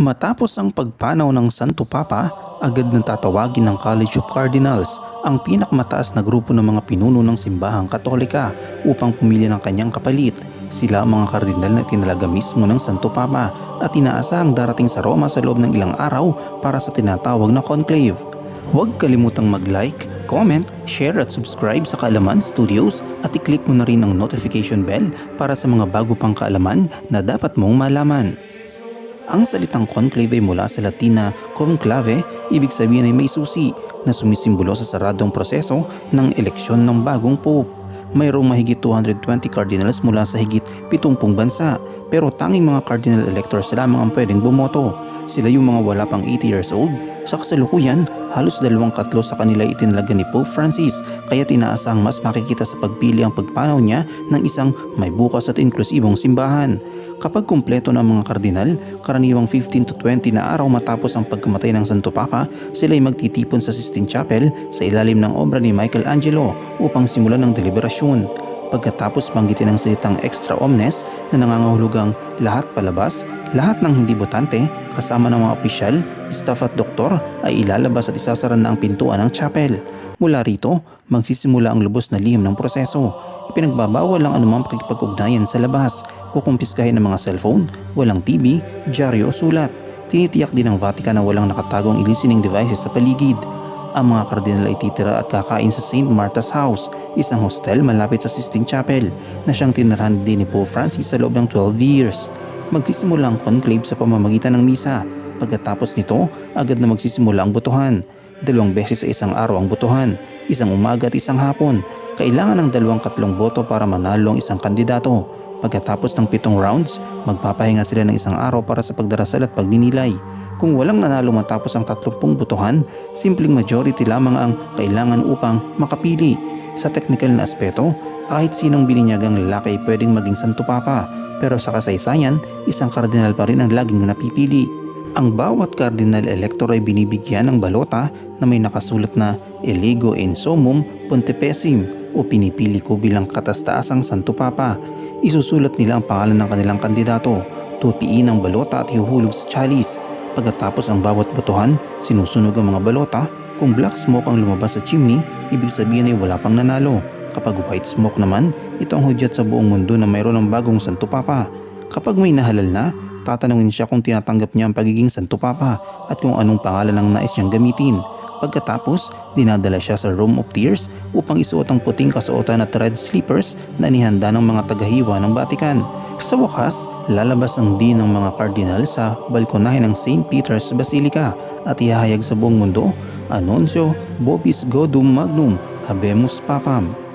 Matapos ang pagpanaw ng Santo Papa, agad nang tatawagin ng College of Cardinals ang pinakamataas na grupo ng mga pinuno ng simbahang katolika upang pumili ng kanyang kapalit. Sila ang mga kardinal na tinalaga mismo ng Santo Papa at inaasahang darating sa Roma sa loob ng ilang araw para sa tinatawag na conclave. Huwag kalimutang mag-like, comment, share at subscribe sa Kaalaman Studios at i-click mo na rin ang notification bell para sa mga bago pang kaalaman na dapat mong malaman. Ang salitang conclave ay mula sa Latin na conclave, ibig sabihin ay may susi na sumisimbolo sa saradong proseso ng eleksyon ng bagong pope. Mayroong mahigit 220 cardinals mula sa higit 70 bansa pero tanging mga cardinal electors lamang ang pwedeng bumoto. Sila yung mga wala pang 80 years old. Sa kasalukuyan, halos dalawang katlo sa kanila itinalaga ni Pope Francis kaya tinaasang mas makikita sa pagpili ang pagpanaw niya ng isang may bukas at inklusibong simbahan. Kapag kumpleto ng mga kardinal, karaniwang 15 to 20 na araw matapos ang pagkamatay ng Santo Papa, sila ay magtitipon sa Sistine Chapel sa ilalim ng obra ni Michelangelo upang simulan ang deliberasyon. Pagkatapos banggitin ang salitang extra omnes na nangangahulugang lahat palabas, lahat ng hindi botante kasama ng mga opisyal, staff at doktor ay ilalabas at isasara na ang pintuan ng chapel. Mula rito, magsisimula ang lubos na lihim ng proseso. Ipinagbabawal ang anumang pakikipag-ugnayan sa labas, kukumpiskahin ng mga cellphone, walang TV, dyaryo o sulat. Tinitiyak din ng Vatican na walang nakatagong listening devices sa paligid. Ang mga kardinal ay titira at kakain sa St. Martha's House, isang hostel malapit sa Sistine Chapel na siyang tinirahan din ni Pope Francis sa loob ng 12 years. Magsisimula ang conclave sa pamamagitan ng misa. Pagkatapos nito, agad na magsisimula ang botohan. Dalawang beses sa isang araw ang botohan, isang umaga at isang hapon. Kailangan ng dalawang katlong boto para manalo ang isang kandidato. Pagkatapos ng pitong rounds, magpapahinga sila ng isang araw para sa pagdarasal at pagdinilay. Kung walang nanalo matapos ang 30 botohan, simpleng majority lamang ang kailangan upang makapili. Sa technical na aspeto, kahit sinong bininyagang lalaki pwedeng maging santo papa, pero sa kasaysayan, isang kardinal pa rin ang laging napipili. Ang bawat cardinal elector ay binibigyan ng balota na may nakasulat na Eligo in Sumum Pontificem o pinipili ko bilang katastaasang Santo Papa. Isusulat nila ang pangalan ng kanilang kandidato, tupiin ang balota at hihuhulog sa chalice. Pagkatapos ang bawat botohan, sinusunog ang mga balota. Kung black smoke ang lumabas sa chimney, ibig sabihin ay wala pang nanalo. Kapag white smoke naman, ito ang hudyat sa buong mundo na mayroon ng bagong Santo Papa. Kapag may nahalal na, tatanungin siya kung tinatanggap niya ang pagiging Santo Papa at kung anong pangalan ang nais niyang gamitin. Pagkatapos, dinadala siya sa Room of Tears upang isuot ang puting kasuotan at red slippers na nihanda ng mga tagahiwa ng Vatican. Sa wakas, lalabas ang din ng mga kardinal sa balkonahe ng St. Peter's Basilica at ihahayag sa buong mundo, Anunsyo Bobis Godum Magnum Habemus Papam.